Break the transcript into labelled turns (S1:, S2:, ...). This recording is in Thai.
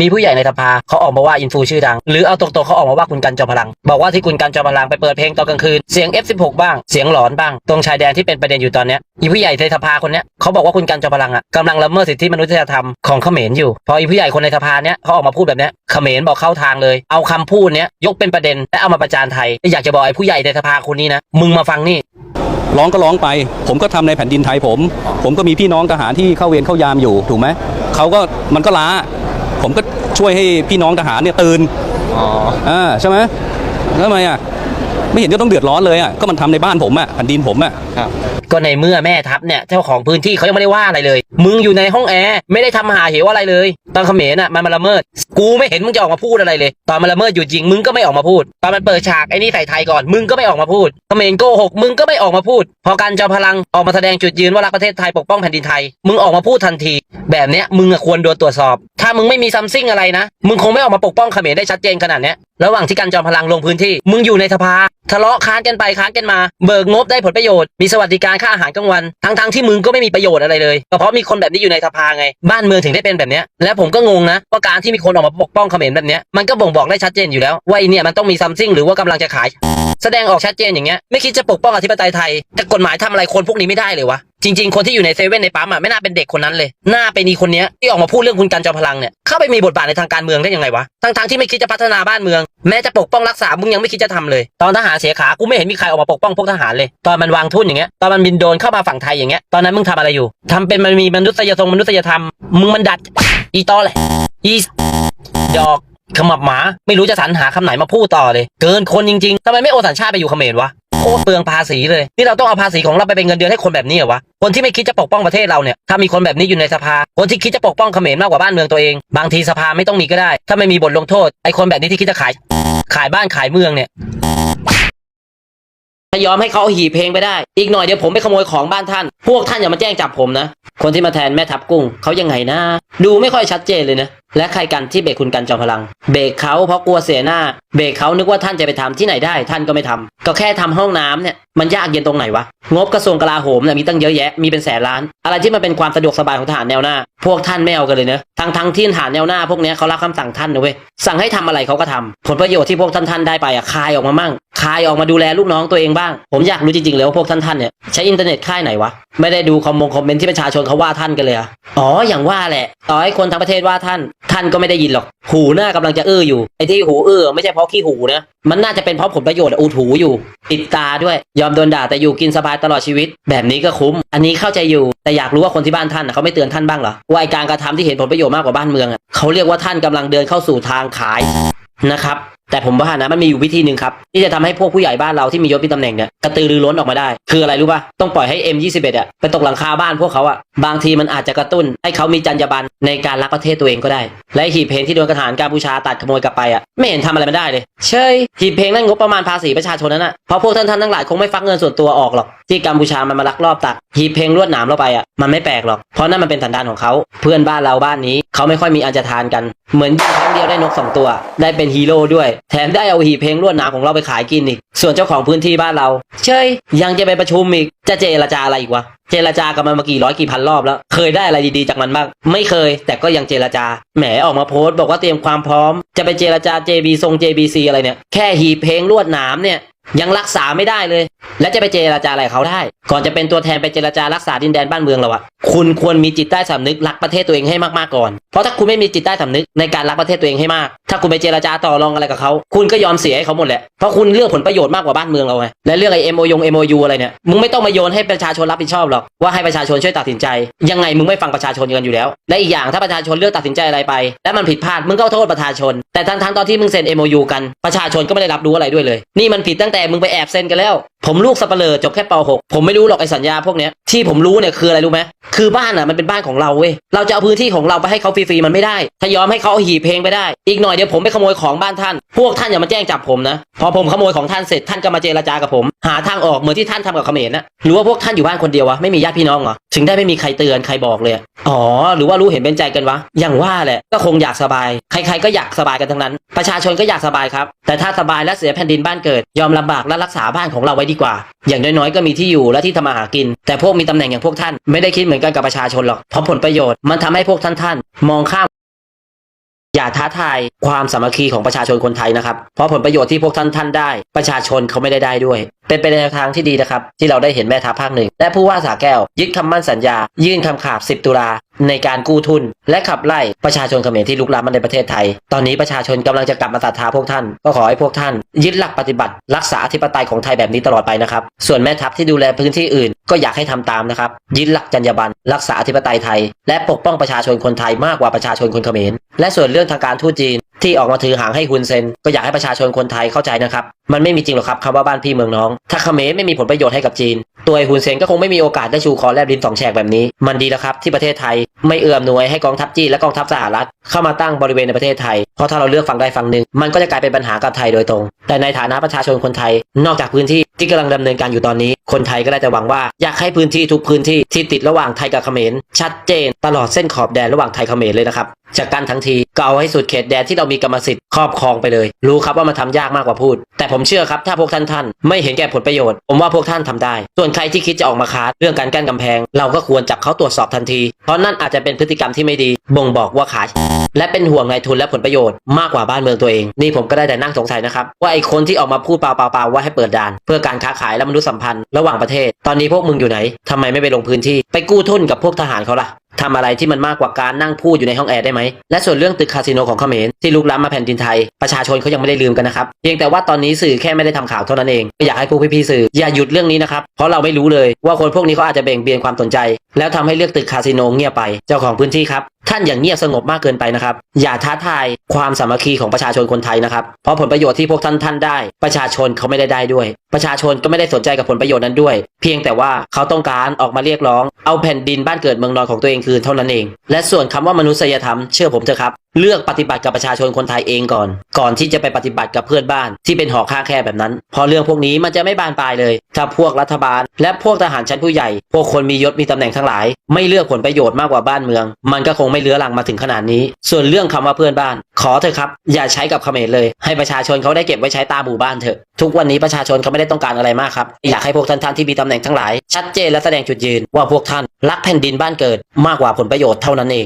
S1: มีผู้ใหญ่ในสภาเขาออกมาว่าอินฟูชื่อดัง หรือเอาตรงๆเขาออกมาว่าคุณกันจอมพลัง บอกว่าที่คุณกันจอมพลังไปเปิดเพลงตอนกลางคืน เสียง F16 บ้าง เสียงหลอนบ้าง ตรงชายแดนที่เป็นประเด็นอยู่ตอนเนี้ยอีผู้ใหญ่ในสภาคนเนี้ยเขาบอกว่าคุณกันจอมพลังอะกำลังละเมิดสิทธิมนุษยธรรมของเขมรอยู่ พออีผู้ใหญ่คนในสภาเนี้ยเขาออกมาพูดแบบเนี้ยเขมรบอกเข้าทางเลย เอาคำพูดเนี้ยยกเป็นประเด็นและเอามาประจานไทย อยากจะบอกไอ้ผู้ใหญ่ในสภาคนนี้นะ มึงมาฟังนี่
S2: ร้องก็ร้องไป ผมก็ทำในแผ่นดินไทยผม ผมก็มีพี่น้องทหารที่เข้าเวรเข้ายามอยู่ถูกไหมเขาก็มันก็ล้า ผมก็ช่วยให้พี่น้องทหารเนี่ยตื่น
S3: อ๋อ
S2: อ่าใช่ไหมแล้วทำไมอะไม่เห็นจะต้องเดือดร้อนเลยอะก็มันทำในบ้านผมอะแผ่นดินผมอะ
S3: ครับ
S1: ก็ในเมื่อแม่ทัพเนี่ยเจ้าของพื้นที่เขายังไม่ได้ว่าอะไรเลย มึงอยู่ในห้องแอร์ไม่ได้ทำหาเหวอะไรเลย ตอนเขมรน่ะมันมาละเมิด กูไม่เห็นมึงจะออกมาพูดอะไรเลย ตอนมันละเมิดอยู่จริงมึงก็ไม่ออกมาพูด ตอนมันเปิดฉากไอ้นี่ใส่ไทยก่อนมึงก็ไม่ออกมาพูดเขมรโกหกมึงก็ไม่ออกมาพูด พอการจอมพลังออกมาแสดงจุดยืนว่ารักประเทศไทยปกป้องแผ่นดินไทย มึงออกมาพูดทันที แบบเนี้ยมึงอะควรโดนตรวจสอบ ถ้ามึงไม่มีซัมซิ่งอะไรนะมึงคงไม่ออกมาปกป้องเขมรได้ชัดเจนขนาดเนี้ยระหว่างที่การจอมพลังลงพื้นที่ มึงอยู่ในสภา ทะเลาะค้านกันไปค้านกันมา เบิกงบได้ผลประโยชน์ มีสวัสดิการค่าอาหารกลางวัน ทั้งๆที่มึงก็ไม่มีประโยชน์อะไรเลย เพราะมีคนแบบนี้อยู่ในสภาไง บ้านเมืองถึงได้เป็นแบบเนี้ยและผมมก็งงนะว่าการที่มีคนออกมาปกป้องเขมรแบบเนี้ยมันก็บ่งบอกได้ชัดเจนอยู่แล้วว่าไอเนี่ยมันต้องมีซัมซิงหรือว่ากำลังจะขาย แสดงออกชัดเจนอย่างเงี้ยไม่คิดจะปกป้องอธิปไตยไทย แต่กฎหมายทำอะไรคนพวกนี้ไม่ได้เลยวะจริงๆ คนที่อยู่ในเซเว่นในปั๊มอะไม่น่าเป็นเด็กคนนั้นเลย น่าเป็นอีคนเนี้ยที่ออกมาพูดเรื่องคุณกันจอมพลังเนี่ยเข้าไปมีบทบาทในทางการเมืองได้ยังไงวะทั้งๆที่ไม่คิดจะพัฒนาบ้านเมือง แม้จะปกป้องรักษามึงยังไม่คิดจะทำเลย ตอนทหารเสียขากูไม่เห็นมีใครออกมาปกป้องพวกทหารเลย ตอนมันวางทุ่นอย่างเงี้ยตอนมันบินโดนเข้ามาฝั่งไทยอย่างเงี้ยตอนนั้นมึงทำอะไรอยู่ทำเป็นมันมีมนุษยธรรมมนุษยธรรมมึงมันดัด อีตอแหละ อีดอกขมับหมา ไม่รู้จะสรรหาคำไหนมาพูดต่อเลย เกินคนจริงๆทำไมไม่โอนสัญชาติไปอยู่เขมรวะโคตรเปลืองภาษีเลย นี่เราต้องเอาภาษีของเราไปเป็นเงินเดือนให้คนแบบนี้เหรอวะ คนที่ไม่คิดจะปกป้องประเทศเราเนี่ย ถ้ามีคนแบบนี้อยู่ในสภา คนที่คิดจะปกป้องเขมรมากกว่าบ้านเมืองตัวเอง บางทีสภาไม่ต้องมีก็ได้ ถ้าไม่มีบทลงโทษ ไอ้คนแบบนี้ที่คิดจะขาย ขายบ้านขายเมืองเนี่ย ถ้ายอมให้เขาเอาหีเพลงไปได้ อีกหน่อยเดี๋ยวผมไปขโมยของบ้านท่าน พวกท่านอย่ามาแจ้งจับผมนะ คนที่มาแทนแม่ทัพกุ้งเขายังไงนะ ดูไม่ค่อยชัดเจนเลยนะ และใครกันที่เบรกคุณกันจอมพลัง เบรกเขาเพราะกลัวเสียหน้า เบรกเขานึกว่าท่านจะไปทำที่ไหนได้ ท่านก็ไม่ทำก็แค่ทำห้องน้ำเนี่ยมันยากเย็นตรงไหนวะ งบกระทรวงกลาโหมเนี่ยมีตั้งเยอะแยะ มีเป็นแสนล้าน อะไรที่มันเป็นความสะดวกสบายของทหารแนวหน้า พวกท่านไม่เอากันเลยเนะทั้งทั้งที่ทหารแนวหน้าพวกนี้เขารับคำสั่งท่านนะเว้ย สั่งให้ทำอะไรเขาก็ทำผลประโยชน์ที่พวกท่านท่านได้ไปอะคายออกมามั่ง คายออกมาดูแลลูกน้องตัวเองบ้าง ผมอยากรู้จริงๆเลยว่าพวกท่านท่านเนี่ยใช้อินเทอร์เน็ตค่ายไหนวะ ไม่ได้ดูคอมมงคอมเมนต์ที่ประชาชนเขาว่าท่านกันเลยอะอ๋ออย่างว่าแหละต่อให้คนทั้งประเทศว่าท่าน ท่านก็ไม่ได้ยินหรอก หูหน้ากำลังจะอื้ออยู่ไอ้ที่หูอื้อไม่ใช่เพราะขี้หูนะมันน่าจะเป็นเพราะผลประโยชน์อูดหูอยู่ปิดตาด้วย ยอมโดนด่าแต่อยู่กินสบายตลอดชีวิต แบบนี้ก็คุ้ม อันนี้เข้าใจอยู่ แต่อยากรู้ว่าคนที่บ้านท่านเขาไม่เตือนท่านบ้างเหรอว่าไอการกระทำที่เห็นผลประโยชน์มากกว่าบ้านเมืองเขาเรียกว่าท่านกำลังเดินเข้าสู่ทางขายนะครับ แต่ผมว่านะมันมีอยู่วิธีหนึ่งครับที่จะทำให้พวกผู้ใหญ่บ้านเราที่มียศมีตำแหน่งเนี่ยกระตือรือร้นออกมาได้ คืออะไรรู้ป่ะต้องปล่อยให้ M21 อะไปตกหลังคาบ้านพวกเขาอะบางทีมันอาจจะกระตุ้น ให้เขามีจรรยาบรรณในการรักประเทศตัวเองก็ได้ และหีบเพลงที่โดนกระฐานกัมพูชาตัดขโมยกลับไปอะไม่เห็นทำอะไรไมันได้เลย เชยหีบเพลงนั่นงบประมาณภาษีประชาชนนั่นน่ะเพราะพวกท่านท่านทั้งหลายคงไม่ฟักเงินส่วนตัวออกหรอกที่กัมพูชามันมาลักลอบตัดหีบเพลงลวดหนามเราไปอะมันไม่แปลกหรอกเพราะนั่นมันเป็นสันดานของเขาเพื่อนบ้านเราบ้านนี้ เขาไม่ค่อยมีอันจะทานกัน เหมือนยิงครั้งเดียวได้นกสองตัว ได้เป็นฮีโร่ด้วยแถมได้เอาหีเพลงลวดหนามของเราไปขายกินอีก ส่วนเจ้าของพื้นที่บ้านเรา เชยยังจะไปประชุมอีก จะเจรจาอะไรอีกวะ เจรจากับมันมากี่ร้อยกี่พันรอบแล้ว เคยได้อะไรดีๆจากมันบ้าง ไม่เคย แต่ก็ยังเจรจา แหมออกมาโพสต์บอกว่าเตรียมความพร้อม จะไปเจรจา JB ทรง JBC อะไรเนี่ย แค่หีเพลงลวดหนามเนี่ยยังรักษาไม่ได้เลย และจะไปเจรจาอะไรเขาได้ ก่อนจะเป็นตัวแทนไปเจรจารักษาดินแดนบ้านเมืองเราอะคุณควรมีจิตใต้สำนึกรักประเทศตัวเองให้มากๆก่อน เพราะถ้าคุณไม่มีจิตใต้สำนึกในการรักประเทศตัวเองให้มาก ถ้าคุณไปเจรจาต่อรองอะไรกับเขา คุณก็ยอมเสียให้เขาหมดแหละ เพราะคุณเลือกผลประโยชน์มากกว่าบ้านเมืองเราไง และเรื่องไอ้ MOU MOU อะไรเนี่ย มึงไม่ต้องมาโยนให้ประชาชนรับผิดชอบหรอก ว่าให้ประชาชนช่วยตัดสินใจ ยังไงมึงไม่ฟังประชาชนกันอยู่แล้ว และอีกอย่างถ้าประชาชนเลือกตัดสินใจอะไรไป และมันผิดพลาด มึงก็โทษประชาชน แต่ทั้งทั้งๆตอนที่มึงเซ็น MOU กัน ประชาชนก็ไม่ได้รับรู้อะไรด้วยเลย นี่มันผิดตั้งแต่มึงไปแอบเซ็นกันแล้วผมมลูกสับเปลอจบแค่ป .6 ผมไม่รู้หรอกไอ้สัญญาพวกเนี้ยที่ผมรู้เนี่ยคืออะไรรู้ไหมคือบ้านอะมันเป็นบ้านของเราเว้ยเราจะเอาพื้นที่ของเราไปให้เขาฟรีๆมันไม่ได้ ถ้ายอมให้เขาเอาหีบเพลงไปได้ อีกหน่อยเดี๋ยวผมไปขโมยของบ้านท่าน พวกท่านอย่ามาแจ้งจับผมนะ พอผมขโมยของท่านเสร็จท่านก็มาเจรจากับผม หาทางออกเหมือนที่ท่านทำกับเขมรนะหรือว่าพวกท่านอยู่บ้านคนเดียววะไม่มีญาติพี่น้องเหรอถึงได้ไม่มีใครเตือนใครบอกเลยอ๋อหรือว่ารู้เห็นเป็นใจกันวะอย่างว่าแหละก็คงอยากสบาย ใครๆก็อยากสบายกันทั้งนั้น ประชาชนก็อยากสบายครับ แต่ถ้าสบายและเสียแผ่นดินบ้านเกิด ยอมลำบากและรักษาบ้านของเราไว้ดีกว่า อย่างน้อยๆก็มีที่อยู่และที่ทำมาหากิน แต่พวกมีตำแหน่งอย่างพวกท่านไม่ได้คิดเหมือนกันกับประชาชนหรอกเพราะผลประโยชน์มันทำให้พวกท่านๆมองข้ามอย่าท้าทายความสามัคคีของประชาชนคนไทยนะครับ เพราะผลประโยชน์ที่พวกท่านท่านได้ ประชาชนเขาไม่ได้ได้ด้วยเป็นไปในแนวทางที่ดีนะครับ ที่เราได้เห็นแม่ทัพภาคหนึ่ง และผู้ว่าสาแก้ว ยึดคำมั่นสัญญา ยื่นคำขาด10 ตุลา ในการกู้ทุน และขับไล่ประชาชนเขมรที่ลุกลามมาในประเทศไทย ตอนนี้ประชาชนกำลังจะกลับมาศรัทธาพวกท่าน ก็ขอให้พวกท่าน ยึดหลักปฏิบัติ รักษาอธิปไตยของไทยแบบนี้ตลอดไปนะครับ ส่วนแม่ทัพที่ดูแลพื้นที่อื่น ก็อยากให้ทำตามนะครับ ยึดหลักจรรยาบรรณรักษาอธิปไตยไทย และปกป้องประชาชนคนไทยมากกว่าประชาชนคนเขมร และส่วนเรื่องทางการทูตจีนที่ออกมาถือหางให้ฮุนเซน ก็อยากให้ประชาชนคนไทยเข้าใจนะครับ มันไม่มีจริงหรอกครับคำว่าบ้านพี่เมืองน้อง ถ้าเขมรไม่มีผลประโยชน์ให้กับจีน ตัวไอ้ฮุนเซนก็คงไม่มีโอกาสได้ชูคอแลบลิ้นสองแฉกแบบนี้ มันดีแล้วครับที่ประเทศไทย ไม่เอื้อมหน่วยให้กองทัพจีนและกองทัพสหรัฐเข้ามาตั้งบริเวณในประเทศไทยเพราะถ้าเราเลือกฝั่งใดฝั่งหนึ่งมันก็จะกลายเป็นปัญหากับไทยโดยตรง แต่ในฐานะประชาชนคนไทย นอกจากพื้นที่ที่กำลังดำเนินการอยู่ตอนนี้ คนไทยก็ได้แต่หวังว่าอยากให้พื้นที่ทุกพื้นที่ที่ติดระหว่างไทยกับเขมรชัดเจน ตลอดเส้นขอบแดนระหว่างไทยเขมรเลยนะครับจากการทั้งทีก็เอาให้สุดเขตแดนที่เรามีกรรมสิทธิ์ครอบครองไปเลย รู้ครับว่ามันทำยากมากกว่าพูด แต่ผมเชื่อครับถ้าพวกท่านท่านไม่เห็นแก่ผลประโยชน์ ผมว่าพวกท่านทำได้ ส่วนใครที่คิดจะออกมาค้าเรื่องการกั้นกำแพง เราก็ควรจับเขาตรวจสอบทันที เพราะนั่นอาจจะเป็นพฤติกรรมที่ไม่ดี บ่งบอกว่าขายและเป็นห่วงนายทุนและผลประโยชน์มากกว่าบ้านเมืองตัวเอง นี่ผมก็ได้แต่นั่งสงสัยนะครับว่าไอ้คนที่ออกมาพูดเปล่าๆว่าให้เปิดด่าน เพื่อการค้าขายและมนุษยสัมพันธ์ระหว่างประเทศ ตอนนี้พวกมึงอยู่ไหนทำไมไม่ไปลงพื้นที่ ไปกู้ทุนกับพวกทหารเขาล่ะทำอะไรที่มันมากกว่าการนั่งพูดอยู่ในห้องแอร์ได้ไหม และส่วนเรื่องตึกคาสิโนของเขมรที่ลุกล้ำมาแผ่นดินไทย ประชาชนเขายังไม่ได้ลืมกันนะครับ เพียงแต่ว่าตอนนี้สื่อแค่ไม่ได้ทำข่าวเท่านั้นเอง อยากให้พวกพี่ๆสื่ออย่าหยุดเรื่องนี้นะครับ เพราะเราไม่รู้เลยว่าคนพวกนี้เขาอาจจะเบ่งเบียนความสนใจ แล้วทำให้เลือกตึกคาสิโนเงียบไป เจ้าของพื้นที่ครับ ท่านอย่างเงียบสงบมากเกินไปนะครับ อย่าท้าทายความสามัคคีของประชาชนคนไทยนะครับ เพราะผลประโยชน์ที่พวกท่านท่านได้ ประชาชนเขาไม่ได้ได้ด้วย ประชาชนก็ไม่ได้สนใจกับผลประโยชน์นั้นด้วย เพียงแต่ว่าเขาต้องการออกมาเรียกร้อง เอาแผ่นดินบ้านเกิดเมืองนอนของตัวเองคืนเท่านั้นเอง และส่วนคำว่ามนุษยธรรมเชื่อผมเถอะครับ เลือกปฏิบัติกับประชาชนคนไทยเองก่อน ก่อนที่จะไปปฏิบัติกับเพื่อนบ้านที่เป็นหอข้างแค่แบบนั้น พอเรื่องพวกนี้มันจะไม่บานปลายเลย ถ้าพวกรัฐบาล และพวกทหารชั้นผู้ใหญ่ พวกคนมียศมีตำแหน่งทั้งหลาย ไม่เลือกผลประโยชน์มากกว่าบ้านเมือง มันก็คงไม่เลื้อรังมาถึงขนาดนี้ ส่วนเรื่องคำว่าเพื่อนบ้าน ขอเถอะครับ อย่าใช้กับเขมรเลย ให้ประชาชนเขาได้เก็บไว้ใช้ตามหมู่บ้านเถอะ ทุกวันนี้ประชาชนเขาไม่ได้ต้องการอะไรมากครับ อยากให้พวกท่านท่านที่มีตำแหน่งทั้งหลาย ชัดเจนและแสดงจุดยืนว่าพวกท่านรักแผ่นดินบ้านเกิดมากกว่าผลประโยชน์เท่านั้นเอง